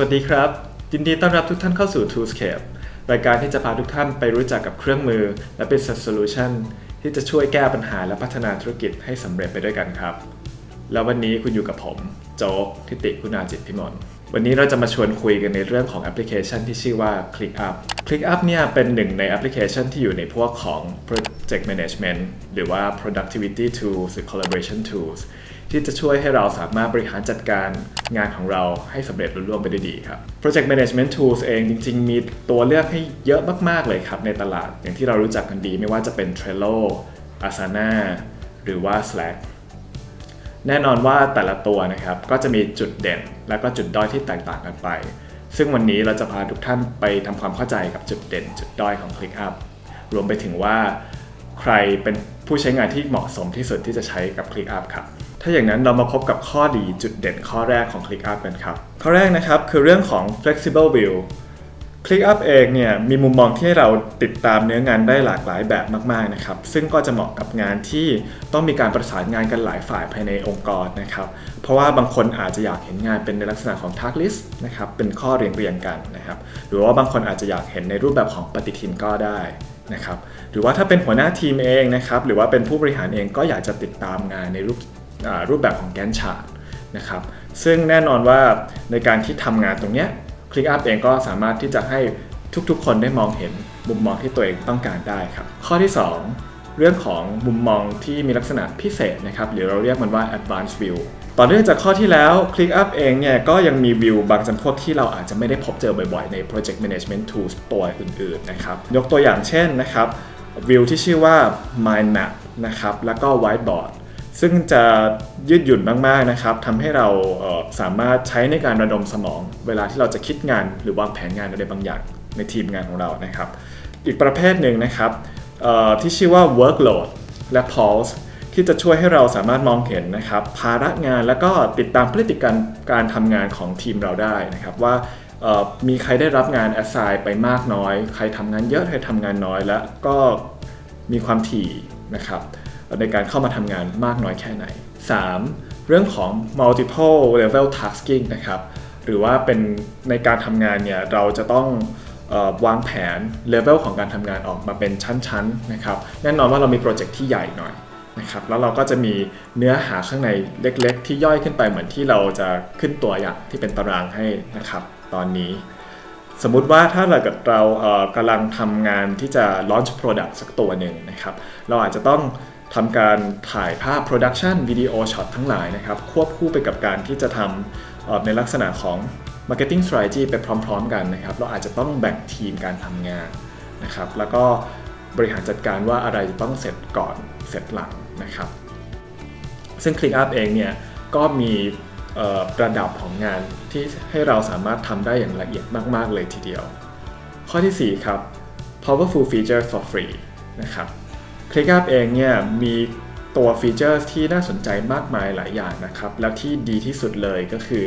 วัสดีครับ ยินดีต้อนรับทุกท่านเข้าสู่ Toolscape รายการที่จะพาทุกท่านไปรู้จักกับเครื่องมือ และ Business Solution ที่จะช่วยแก้ปัญหาและพัฒนาธุรกิจให้สำเร็จไปด้วยกันครับ แล้ววันนี้คุณอยู่กับผม โจ๊กทิติคุณาจิตพิมลวันนี้เราจะมาชวนคุยกันในเรื่องของแอปพลิเคชันที่ชื่อว่า ClickUp ClickUp เนี่ยเป็นหนึ่งในแอปพลิเคชันที่อยู่ในพวกของ Project Management หรือว่า Productivity Tools หรือ Collaboration Tools ที่จะช่วยให้เราสามารถบริหารจัดการงานของเราให้สำเร็จรุ่ล่วงไปได้ดีครับ Project Management Tools เองจริง ๆ มีตัวเลือกให้เยอะมากๆเลยครับในตลาด อย่างที่เรารู้จักกันดีไม่ว่าจะเป็น Trello Asana หรือว่า Slack แน่นอนว่าแต่ละตัวนะครับก็จะมีจุดเด่น และก็จุดด้อยที่แตกต่างกันไป ซึ่งวันนี้เราจะพาทุกท่านไปทำความเข้าใจกับจุดเด่น จุดด้อยของ ClickUp รวมไปถึงว่าใครเป็นผู้ใช้งานที่เหมาะสมที่สุดที่จะใช้กับ ClickUp ครับ ถ้าอย่างนั้นเรามาพบกับข้อดีจุดเด่นข้อแรกของ ClickUp กันครับ ข้อแรกนะครับคือเรื่องของ flexible view ClickUp เองเนี่ยมีมุมมองที่ให้เราติดตามเนื้องานได้หลากหลายแบบมากๆนะครับ ซึ่งก็จะเหมาะกับงานที่ต้องมีการประสานงานกันหลายฝ่ายภายในองค์กรนะครับ เพราะว่าบางคนอาจจะอยากเห็นงานเป็นในลักษณะของ task list นะครับ เป็นข้อเรียงเรียงกันนะครับ หรือว่าบางคนอาจจะอยากเห็นในรูปแบบของปฏิทินก็ได้นะครับ หรือว่าถ้าเป็นหัวหน้าทีมเองนะครับ หรือว่าเป็นผู้บริหารเองก็อยากจะติดตามงานในรูป รูปแบบของแกนชาร์ตนะครับซึ่งแน่นอนว่าในการที่ทำงานตรงนี้ย ClickUp เองก็สามารถที่จะให้ทุกๆ คนได้มองเห็นมุมมองที่ตัวเองต้องการได้ครับ ข้อที่ 2 เรื่องของมุมมองที่มีลักษณะพิเศษนะครับหรือเราเรียกมันว่า advanced view ต่อเนื่องจากข้อที่แล้ว ClickUp เองเนี่ยก็ยังมีวิวบางจำพวกที่เราอาจจะไม่ได้พบเจอบ่อยๆ ใน Project Management Tools ตัวอื่นๆนะครับยกตัวอย่างเช่นนะครับวิวที่ชื่อว่า Mind Map นะครับแล้วก็ Whiteboard ซึ่งจะยืดหยุ่นมากๆนะครับทำให้เราสามารถใช้ในการระดมสมอง เวลาที่เราจะคิดงานหรือวางแผนงานอะไรบางอย่างในทีมงานของเรานะครับ อีกประเภทหนึ่งนะครับที่ชื่อว่า workload และ pulse ที่จะช่วยให้เราสามารถมองเห็นนะครับภาระงานแล้วก็ติดตามพฤติกรรมการทำงานของทีมเราได้นะครับว่ามีใครได้รับงาน assign ไปมากน้อย ใครทำงานเยอะใครทำงานน้อย และก็มีความถี่นะครับ ในการเข้ามาทำงานมากน้อยแค่ไหน 3. เรื่องของ multiple level tasking นะครับหรือว่าเป็นในการทำงานเนี่ยเราจะต้องวางแผนเลเวลของการทำงานออกมาเป็นชั้นๆนะครับแน่นอนว่าเรามีโปรเจกต์ที่ใหญ่หน่อยนะครับแล้วเราก็จะมีเนื้อหาข้างในเล็กๆ ที่ย่อยขึ้นไปเหมือนที่เราจะขึ้นตัวอย่างที่เป็นตารางให้นะครับตอนนี้ สมมุติว่าถ้าเราเรากำลังทำงานที่จะ launch product สักตัวหนึ่งนะครับเราอาจจะต้อง ทำการถ่ายภาพ Production วิดีโอช็อตทั้งหลายนะครับ ควบคู่ไปกับการที่จะทำในลักษณะของ Marketing Strategy ไปพร้อมๆ กันนะครับ เราอาจจะต้องแบ่งทีมการทำงานนะครับ แล้วก็บริหารจัดการว่าอะไรจะต้องเสร็จก่อนเสร็จหลังนะครับ ซึ่ง ClickUp เองเนี่ยก็มีระดับของงานที่ให้เราสามารถทำได้อย่างละเอียดมาก ๆ เลยทีเดียว ข้อที่ 4 ครับ powerful features for free นะครับ ClickUp เองเนี่ยมีตัวฟีเจอร์ที่น่าสนใจมากมายหลายอย่างนะครับ แล้วที่ดีที่สุดเลยก็คือ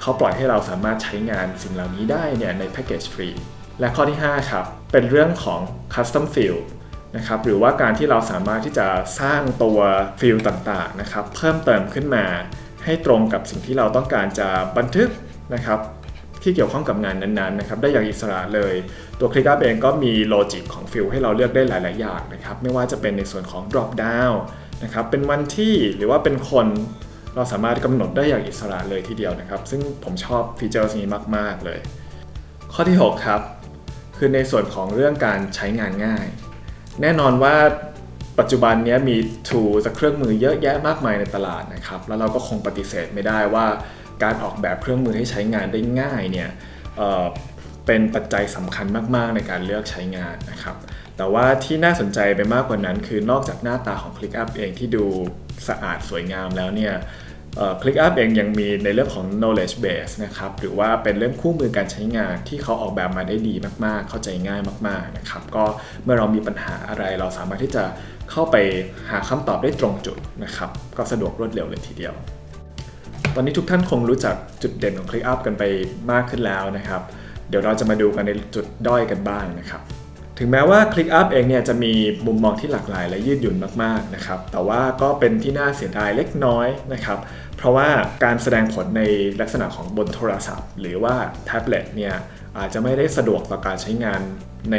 เขาปล่อยให้เราสามารถใช้งานสิ่งเหล่านี้ได้เนี่ยในแพ็กเกจฟรี และข้อที่ 5 ครับ เป็นเรื่องของ Custom Field นะครับหรือว่าการที่เราสามารถที่จะสร้างตัวฟิลต่างๆนะครับเพิ่มเติมขึ้นมาให้ตรงกับสิ่งที่เราต้องการจะบันทึกนะครับ ที่เกี่ยวข้องกับงานนั้นๆนะครับได้อย่างอิสระเลย ตัว ClickUp เองก็มีโลจิกของฟิลให้เราเลือกได้หลาย ๆ อย่างนะครับไม่ว่าจะเป็นในส่วนของ drop down นะครับเป็นวันที่หรือว่าเป็นคนเราสามารถกำหนดได้อย่างอิสระเลยทีเดียวนะครับ ซึ่งผมชอบฟีเจอร์นี้มาก ๆ เลย ข้อที่ 6 ครับ คือในส่วนของเรื่องการใช้งานง่าย แน่นอนว่าปัจจุบันนี้มี tools เครื่องมือเยอะแยะมากมายในตลาดนะครับ แล้วเราก็คงปฏิเสธไม่ได้ว่า การออกแบบเครื่องมือให้ใช้งานได้ง่ายเนี่ยเเป็นปัจจัยสำคัญมากๆในการเลือกใช้งานนะครับ แต่ว่าที่น่าสนใจไปมากกว่านั้น คือนอกจากหน้าตาของ ClickUp เองที่ดูสะอาดสวยงามแล้วเนี่ย ClickUp เองยังมีในเรื่องของ knowledge base นะครับ หรือว่าเป็นเรื่องคู่มือการใช้งานที่เขาออกแบบมาได้ดีมากๆ เข้าใจง่ายมากๆนะครับ ก็เมื่อเรามีปัญหาอะไรเราสามารถที่จะเข้าไปหาคำตอบได้ตรงจุดนะครับ ก็สะดวกรวดเร็วเลยทีเดียว ตอนนี้ทุกท่านคงรู้จักจุดเด่นของ ClickUp กันไปมากขึ้นแล้วนะครับ เดี๋ยวเราจะมาดูกันในจุดด้อยกันบ้างนะครับ ถึงแม้ว่า ClickUp เองเนี่ยจะมีมุมมองที่หลากหลายและยืดหยุ่นมากๆนะครับ แต่ว่าก็เป็นที่น่าเสียดายเล็กน้อยนะครับ เพราะว่าการแสดงผลในลักษณะของบนโทรศัพท์ หรือว่าแท็บเล็ตเนี่ยอาจจะไม่ได้สะดวกต่อการใช้งานใน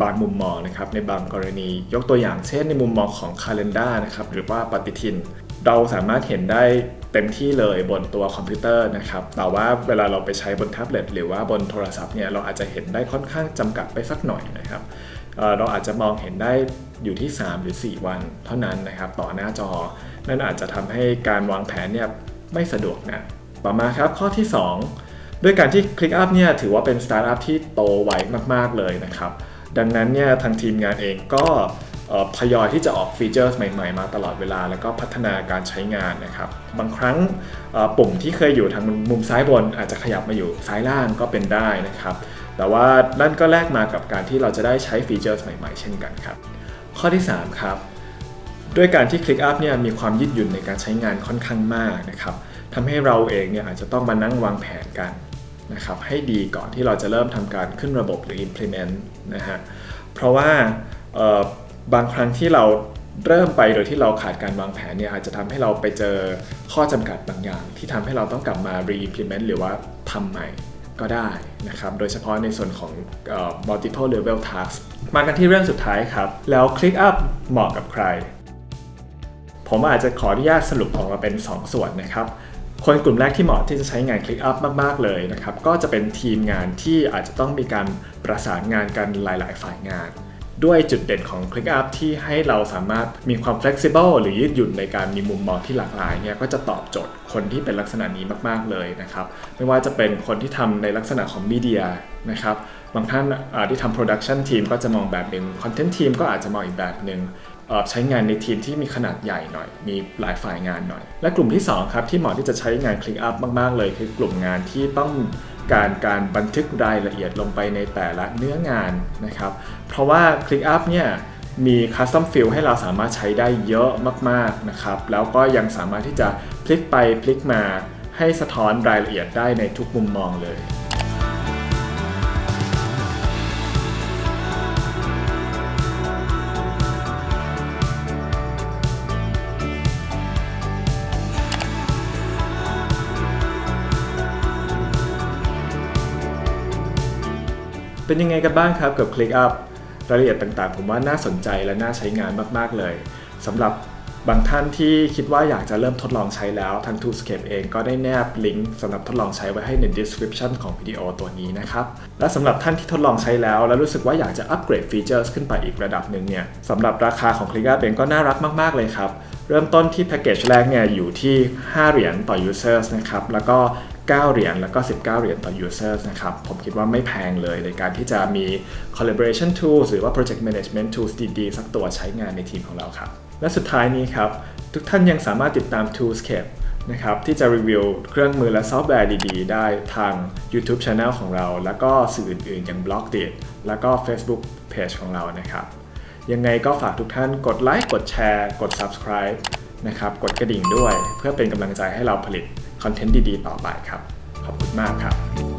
บางมุมมองนะครับในบางกรณียกตัวอย่างเช่นในมุมมองของ Calendar นะครับหรือว่าปฏิทิน เราสามารถเห็นได้เต็มที่เลยบนตัวคอมพิวเตอร์นะครับ แต่ว่าเวลาเราไปใช้บนแท็บเล็ตหรือว่าบนโทรศัพท์เนี่ยเราอาจจะเห็นได้ค่อนข้างจำกัดไปสักหน่อยนะครับเราอาจจะมองเห็นได้อยู่ที่ 3 หรือ 4 วันเท่านั้นนะครับ ต่อหน้าจอ นั่นอาจจะทำให้การวางแผนเนี่ยไม่สะดวกนะต่อมาครับข้อที่ 2 ด้วยการที่ ClickUp เนี่ยถือว่าเป็นสตาร์ทอัพที่โตไวมาก ๆ เลยนะครับ ดังนั้นเนี่ยทางทีมงานเองก็ เอ่อทยอยที่จะออกฟีเจอร์ใหม่ๆ มาตลอดเวลา แล้วก็พัฒนาการใช้งานนะครับ บางครั้งปุ่มที่เคยอยู่ทางมุมซ้ายบน อาจจะขยับมาอยู่ซ้ายล่างก็เป็นได้นะครับ แต่ว่านั่นก็แลกมากับการที่เราจะได้ใช้ฟีเจอร์ใหม่ๆ เช่นกันครับ ข้อที่ 3 ครับ ด้วยการที่ ClickUp เนี่ยมีความยืดหยุ่นในการใช้งานค่อนข้างมากนะครับทำให้เราเองเนี่ยอาจจะต้องมานั่งวางแผนกันนะครับให้ดีก่อนที่เราจะเริ่มทำการขึ้นระบบหรือ implement นะฮะเพราะว่า บางครั้งที่เราเริ่มไปโดยที่เราขาดการวางแผนเนี่ยอาจจะทำให้เราไปเจอข้อจำกัดบางอย่าง ที่ทำให้เราต้องกลับมา re-implement หรือว่าทำใหม่ก็ได้นะครับ โดยเฉพาะในส่วนของออ multiple level task มากันที่เรื่องสุดท้ายครับ แล้ว ClickUp เหมาะกับใคร ผมอาจจะขออนุญาตสรุปออกมาเป็น 2 ส่วนนะครับ คนกลุ่มแรกที่เหมาะที่จะใช้งาน ClickUp มาก ๆ เลยนะครับ ก็จะเป็นทีมงานที่อาจจะต้องมีการประสานงานกันหลาย ๆ ฝ่ายงาน ด้วยจุดเด่นของ ClickUp ที่ให้เราสามารถมีความ flexible หรือยืดหยุ่นในการมีมุมมองที่หลากหลายเนี่ยก็จะตอบโจทย์คนที่เป็นลักษณะนี้มากๆเลยนะครับ ไม่ว่าจะเป็นคนที่ทำในลักษณะของมีเดียนะครับบางท่านที่ทำ production team ก็จะมองแบบหนึ่ง content team ก็อาจจะมองอีกแบบหนึ่งใช้งานในทีมที่มีขนาดใหญ่หน่อย มีหลายฝ่ายงานหน่อย และกลุ่มที่ 2 ครับ ที่เหมาะที่จะใช้งาน ClickUp มาก ๆ เลย คือกลุ่มงานที่ต้อง การการบันทึกรายละเอียดลงไปในแต่ละเนื้องานนะครับ เพราะว่า ClickUp เนี่ยมี Custom Field ให้เราสามารถใช้ได้เยอะมากๆนะครับ แล้วก็ยังสามารถที่จะพลิกไปพลิกมาให้สะท้อนรายละเอียดได้ในทุกมุมมองเลย เป็นยังไงกันบ้างครับกับ ClickUp รายละเอียดต่างๆ ผมว่าน่าสนใจและน่าใช้งานมากๆเลยสำหรับบางท่านที่คิดว่าอยากจะเริ่มทดลองใช้แล้วทาง Toolscape เองก็ได้แนบลิงก์สำหรับทดลองใช้ไว้ให้ใน description ของวิดีโอตัวนี้นะครับ และสำหรับท่านที่ทดลองใช้แล้ว แล้วรู้สึกว่าอยากจะอัปเกรดฟีเจอร์ขึ้นไปอีกระดับหนึ่งเนี่ยสำหรับราคาของ ClickUp เองก็น่ารักมากๆเลยครับ เริ่มต้นที่แพ็กเกจแรกเนี่ยอยู่ที่ 5 เหรียญต่อ users นะครับ แล้วก็ 9 เหรียญแล้วก็ 19 เหรียญต่อ users นะครับ ผมคิดว่าไม่แพงเลยในการที่จะมี collaboration tools หรือว่า project management tools ดีๆ สักตัวใช้งานในทีมของเราครับ และสุดท้ายนี้ครับ ทุกท่านยังสามารถติดตาม Toolscape นะครับที่จะรีวิวเครื่องมือและซอฟต์แวร์ดีๆ ได้ทาง YouTube Channel ของเรา แล้วก็สื่ออื่นๆ อย่าง b l o g d i t แล้วก็ Facebook Page ของเรานะครับ ยังไงก็ฝากทุกท่านกดไลค์กดแชร์ กด subscribe นะครับ กดกระดิ่งด้วยเพื่อเป็นกำลังใจให้เราผลิต คอนเทนต์ดีๆ ต่อไปครับ ขอบคุณมากครับ